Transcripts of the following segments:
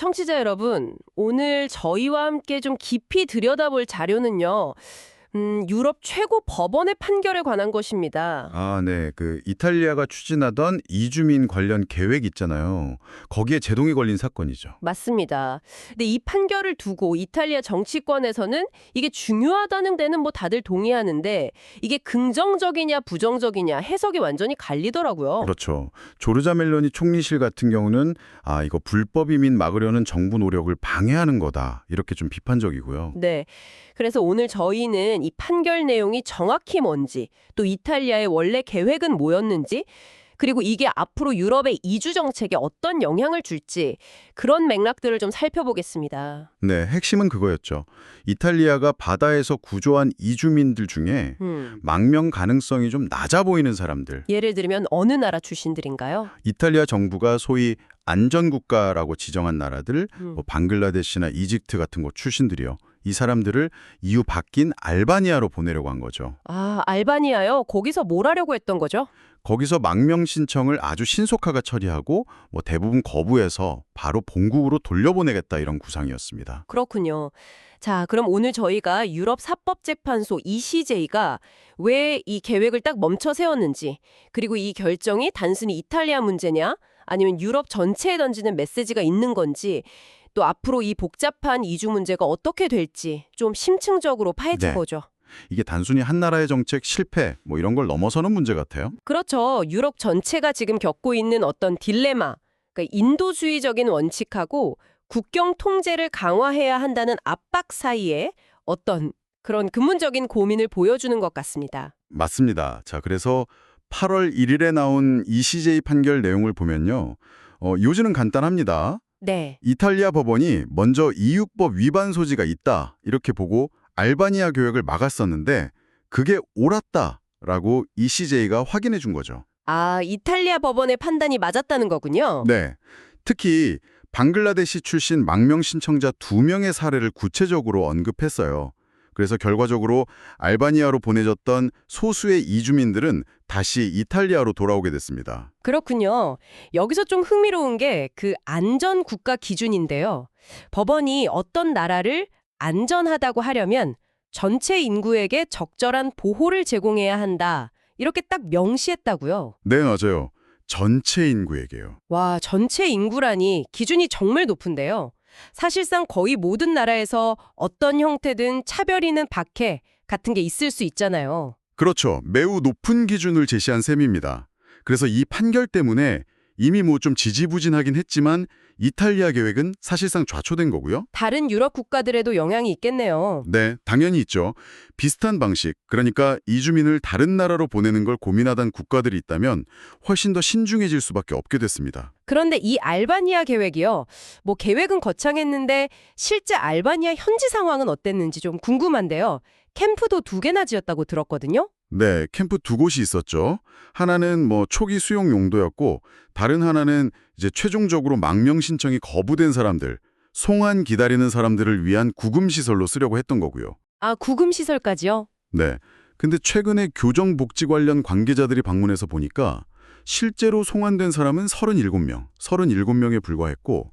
청취자 여러분, 오늘 저희와 함께 좀 깊이 들여다볼 자료는요. 음, 유럽 최고 법원의 판결에 관한 것입니다. 아, 네. 그 이탈리아가 추진하던 이주민 관련 계획 있잖아요. 거기에 제동이 걸린 사건이죠. 맞습니다. 근데 이 판결을 두고 이탈리아 정치권에서는 이게 중요하다는 데는 뭐 다들 동의하는데 이게 긍정적이냐 부정적이냐 해석이 완전히 갈리더라고요. 그렇죠. 조르자 멜로니 총리실 같은 경우는 아, 이거 불법 이민 막으려는 정부 노력을 방해하는 거다. 이렇게 좀 비판적이고요. 네. 그래서 오늘 저희는 이 판결 내용이 정확히 뭔지, 또 이탈리아의 원래 계획은 뭐였는지, 그리고 이게 앞으로 유럽의 이주 정책에 어떤 영향을 줄지 그런 맥락들을 좀 살펴보겠습니다. 네, 핵심은 그거였죠. 이탈리아가 바다에서 구조한 이주민들 중에 음. 망명 가능성이 좀 낮아 보이는 사람들. 예를 들면 어느 나라 출신들인가요? 이탈리아 정부가 소위 안전국가라고 지정한 나라들, 음. 뭐 방글라데시나 이집트 같은 곳 출신들이요. 이 사람들을 이후 바뀐 알바니아로 보내려고 한 거죠. 아, 알바니아요? 거기서 뭘 하려고 했던 거죠? 거기서 망명 신청을 아주 신속하게 처리하고 뭐 대부분 거부해서 바로 본국으로 돌려보내겠다 이런 구상이었습니다. 그렇군요. 자, 그럼 오늘 저희가 유럽 사법재판소 ECJ가 왜 이 계획을 딱 멈춰 세웠는지, 그리고 이 결정이 단순히 이탈리아 문제냐, 아니면 유럽 전체에 던지는 메시지가 있는 건지, 또 앞으로 이 복잡한 이주 문제가 어떻게 될지 좀 심층적으로 파헤쳐 보죠. 이게 단순히 한 나라의 정책 실패 뭐 이런 걸 넘어서는 문제 같아요. 그렇죠. 유럽 전체가 지금 겪고 있는 어떤 딜레마, 그러니까 인도주의적인 원칙하고 국경 통제를 강화해야 한다는 압박 사이에 어떤 그런 근본적인 고민을 보여주는 것 같습니다. 맞습니다. 자, 그래서 8월 1일에 나온 ECJ 판결 내용을 보면요. 어, 요지는 간단합니다. 네. 이탈리아 법원이 먼저 이육법 위반 소지가 있다 이렇게 보고 알바니아 교역을 막았었는데 그게 옳았다라고 ECJ가 확인해 준 거죠. 아, 이탈리아 법원의 판단이 맞았다는 거군요. 네. 특히 방글라데시 출신 망명 신청자 두 명의 사례를 구체적으로 언급했어요. 그래서 결과적으로 알바니아로 보내졌던 소수의 이주민들은 다시 이탈리아로 돌아오게 됐습니다. 그렇군요. 여기서 좀 흥미로운 게 그 안전 국가 기준인데요. 법원이 어떤 나라를 안전하다고 하려면 전체 인구에게 적절한 보호를 제공해야 한다. 이렇게 딱 명시했다고요. 네, 맞아요. 전체 인구에게요. 와, 전체 인구라니 기준이 정말 높은데요. 사실상 거의 모든 나라에서 어떤 형태든 차별이는 박해 같은 게 있을 수 있잖아요. 그렇죠. 매우 높은 기준을 제시한 셈입니다. 그래서 이 판결 때문에 이미 뭐 좀 지지부진하긴 했지만 이탈리아 계획은 사실상 좌초된 거고요. 다른 유럽 국가들에도 영향이 있겠네요. 네, 당연히 있죠. 비슷한 방식, 그러니까 이주민을 다른 나라로 보내는 걸 고민하던 국가들이 있다면 훨씬 더 신중해질 수밖에 없게 됐습니다. 그런데 이 알바니아 계획이요. 뭐 계획은 거창했는데 실제 알바니아 현지 상황은 어땠는지 좀 궁금한데요. 캠프도 두 개나 지었다고 들었거든요. 네, 캠프 두 곳이 있었죠. 하나는 뭐 초기 수용 용도였고 다른 하나는 이제 최종적으로 망명 신청이 거부된 사람들, 송환 기다리는 사람들을 위한 구금 시설로 쓰려고 했던 거고요. 아, 구금 시설까지요? 네. 근데 최근에 교정복지 관련 관계자들이 방문해서 보니까 실제로 송환된 사람은 37명, 37명에 불과했고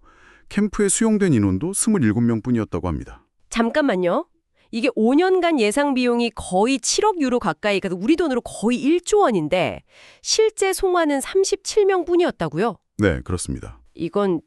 캠프에 수용된 인원도 27명 뿐이었다고 합니다. 잠깐만요. 이게 5년간 예상 비용이 거의 7억 유로 가까이, 그러니까 우리 돈으로 거의 1조 원인데 실제 송환은 37명 뿐이었다고요? 네, 그렇습니다. 이건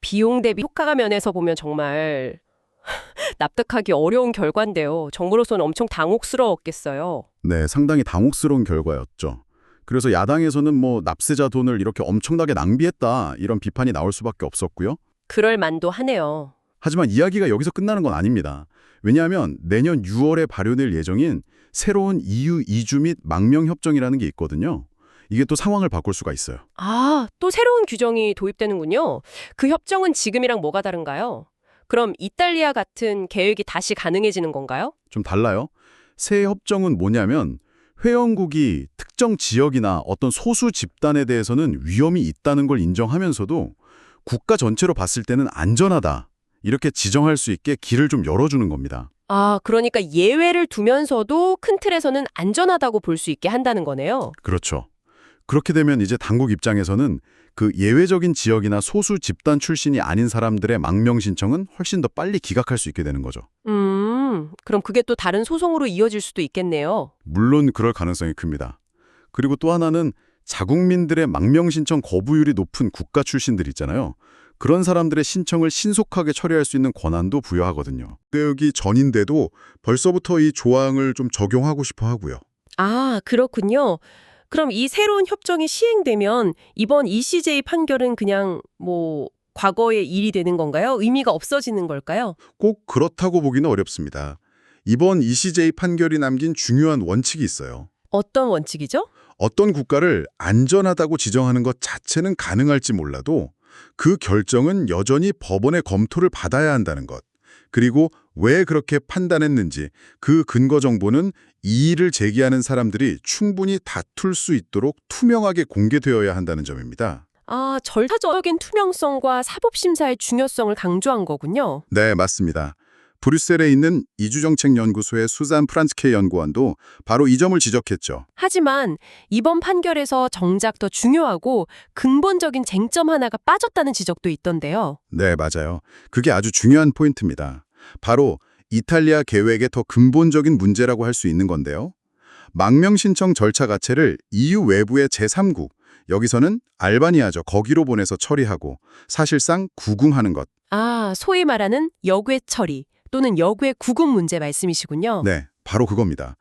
비용 대비 효과가 면에서 보면 정말 납득하기 어려운 결과인데요. 정부로서는 엄청 당혹스러웠겠어요. 네, 상당히 당혹스러운 결과였죠. 그래서 야당에서는 뭐 납세자 돈을 이렇게 엄청나게 낭비했다 이런 비판이 나올 수밖에 없었고요. 그럴 만도 하네요. 하지만 이야기가 여기서 끝나는 건 아닙니다. 왜냐하면 내년 6월에 발효될 예정인 새로운 EU 이주 및 망명 협정이라는 게 있거든요. 이게 또 상황을 바꿀 수가 있어요. 아, 또 새로운 규정이 도입되는군요. 그 협정은 지금이랑 뭐가 다른가요? 그럼 이탈리아 같은 계획이 다시 가능해지는 건가요? 좀 달라요. 새 협정은 뭐냐면 회원국이 특정 지역이나 어떤 소수 집단에 대해서는 위험이 있다는 걸 인정하면서도 국가 전체로 봤을 때는 안전하다. 이렇게 지정할 수 있게 길을 좀 열어주는 겁니다. 아, 그러니까 예외를 두면서도 큰 틀에서는 안전하다고 볼 수 있게 한다는 거네요. 그렇죠. 그렇게 되면 이제 당국 입장에서는 그 예외적인 지역이나 소수 집단 출신이 아닌 사람들의 망명 신청은 훨씬 더 빨리 기각할 수 있게 되는 거죠. 음, 그럼 그게 또 다른 소송으로 이어질 수도 있겠네요. 물론 그럴 가능성이 큽니다. 그리고 또 하나는 자국민들의 망명 신청 거부율이 높은 국가 출신들 있잖아요. 그런 사람들의 신청을 신속하게 처리할 수 있는 권한도 부여하거든요. 여기 전인데도 벌써부터 이 조항을 좀 적용하고 싶어 하고요. 아, 그렇군요. 그럼 이 새로운 협정이 시행되면 이번 ECJ 판결은 그냥 뭐 과거의 일이 되는 건가요? 의미가 없어지는 걸까요? 꼭 그렇다고 보기는 어렵습니다. 이번 ECJ 판결이 남긴 중요한 원칙이 있어요. 어떤 원칙이죠? 어떤 국가를 안전하다고 지정하는 것 자체는 가능할지 몰라도 그 결정은 여전히 법원의 검토를 받아야 한다는 것. 그리고 왜 그렇게 판단했는지 그 근거 정보는 이의를 제기하는 사람들이 충분히 다툴 수 있도록 투명하게 공개되어야 한다는 점입니다. 아, 절차적인 투명성과 사법심사의 중요성을 강조한 거군요. 네, 맞습니다. 브뤼셀에 있는 이주정책연구소의 수잔 프란츠케 연구원도 바로 이 점을 지적했죠. 하지만 이번 판결에서 정작 더 중요하고 근본적인 쟁점 하나가 빠졌다는 지적도 있던데요. 네, 맞아요. 그게 아주 중요한 포인트입니다. 바로 이탈리아 계획의 더 근본적인 문제라고 할 수 있는 건데요. 망명 신청 절차 자체를 EU 외부의 제3국, 여기서는 알바니아죠. 거기로 보내서 처리하고 사실상 구궁하는 것. 아, 소위 말하는 역외 처리 또는 역외 구금 문제 말씀이시군요. 네, 바로 그겁니다.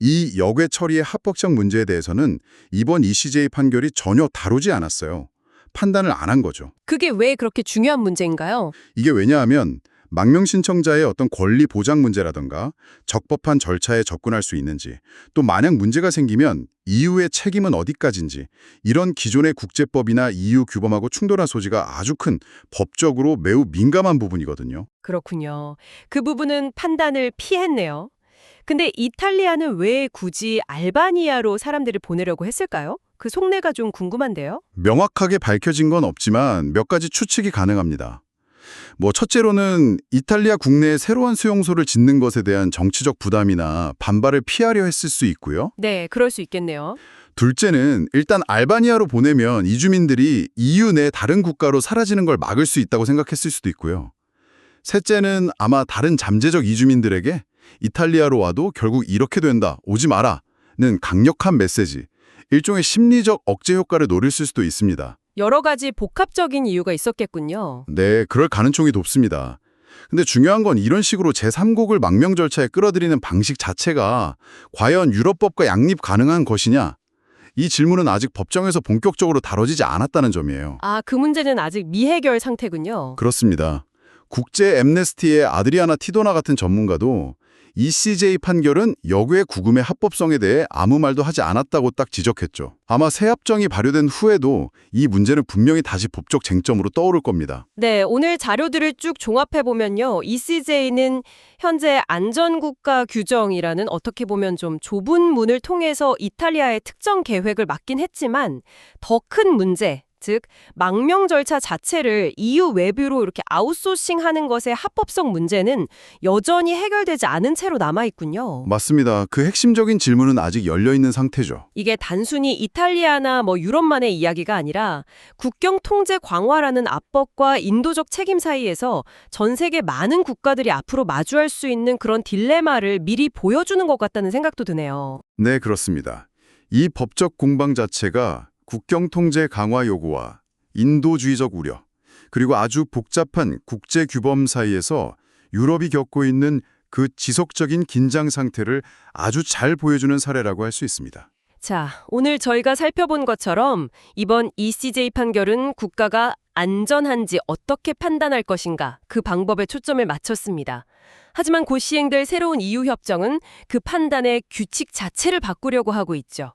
이 역외 처리의 합법적 문제에 대해서는 이번 ECJ 판결이 전혀 다루지 않았어요. 판단을 안 한 거죠. 그게 왜 그렇게 중요한 문제인가요? 이게 왜냐하면 망명 신청자의 어떤 권리 보장 문제라던가 적법한 절차에 접근할 수 있는지 또 만약 문제가 생기면 EU의 책임은 어디까지인지 이런 기존의 국제법이나 EU 규범하고 충돌한 소지가 아주 큰 법적으로 매우 민감한 부분이거든요. 그렇군요. 그 부분은 판단을 피했네요. 근데 이탈리아는 왜 굳이 알바니아로 사람들을 보내려고 했을까요? 그 속내가 좀 궁금한데요. 명확하게 밝혀진 건 없지만 몇 가지 추측이 가능합니다. 뭐 첫째로는 이탈리아 국내에 새로운 수용소를 짓는 것에 대한 정치적 부담이나 반발을 피하려 했을 수 있고요. 네, 그럴 수 있겠네요. 둘째는 일단 알바니아로 보내면 이주민들이 EU 내 다른 국가로 사라지는 걸 막을 수 있다고 생각했을 수도 있고요. 셋째는 아마 다른 잠재적 이주민들에게 이탈리아로 와도 결국 이렇게 된다, 오지 마라는 강력한 메시지, 일종의 심리적 억제 효과를 노렸을 수도 있습니다. 여러 가지 복합적인 이유가 있었겠군요. 네, 그럴 가능성이 높습니다. 근데 중요한 건 이런 식으로 제3국을 망명 절차에 끌어들이는 방식 자체가 과연 유럽법과 양립 가능한 것이냐? 이 질문은 아직 법정에서 본격적으로 다뤄지지 않았다는 점이에요. 아, 그 문제는 아직 미해결 상태군요. 그렇습니다. 국제 엠네스티의 아드리아나 티도나 같은 전문가도 ECJ 판결은 역외 구금의 합법성에 대해 아무 말도 하지 않았다고 딱 지적했죠. 아마 새 합정이 발효된 후에도 이 문제는 분명히 다시 법적 쟁점으로 떠오를 겁니다. 네, 오늘 자료들을 쭉 종합해 보면요. ECJ는 현재 안전국가 규정이라는 어떻게 보면 좀 좁은 문을 통해서 이탈리아의 특정 계획을 막긴 했지만 더 큰 문제, 즉 망명 절차 자체를 EU 외부로 이렇게 아웃소싱하는 것의 합법성 문제는 여전히 해결되지 않은 채로 남아 있군요. 맞습니다. 그 핵심적인 질문은 아직 열려 있는 상태죠. 이게 단순히 이탈리아나 뭐 유럽만의 이야기가 아니라 국경 통제 강화라는 압박과 인도적 책임 사이에서 전 세계 많은 국가들이 앞으로 마주할 수 있는 그런 딜레마를 미리 보여주는 것 같다는 생각도 드네요. 네, 그렇습니다. 이 법적 공방 자체가 국경 통제 강화 요구와 인도주의적 우려, 그리고 아주 복잡한 국제 규범 사이에서 유럽이 겪고 있는 그 지속적인 긴장 상태를 아주 잘 보여주는 사례라고 할 수 있습니다. 자, 오늘 저희가 살펴본 것처럼 이번 ECJ 판결은 국가가 안전한지 어떻게 판단할 것인가 그 방법에 초점을 맞췄습니다. 하지만 곧 시행될 새로운 EU 협정은 그 판단의 규칙 자체를 바꾸려고 하고 있죠.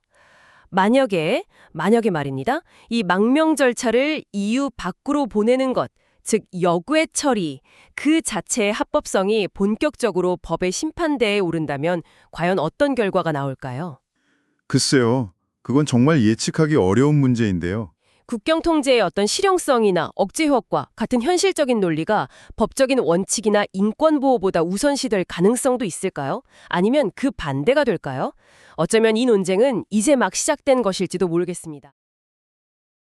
만약에, 만약에 말입니다. 이 망명 절차를 EU 밖으로 보내는 것, 즉 역외 처리, 그 자체의 합법성이 본격적으로 법의 심판대에 오른다면 과연 어떤 결과가 나올까요? 글쎄요. 그건 정말 예측하기 어려운 문제인데요. 국경 통제의 어떤 실용성이나 억제 효과 같은 현실적인 논리가 법적인 원칙이나 인권 보호보다 우선시될 가능성도 있을까요? 아니면 그 반대가 될까요? 어쩌면 이 논쟁은 이제 막 시작된 것일지도 모르겠습니다.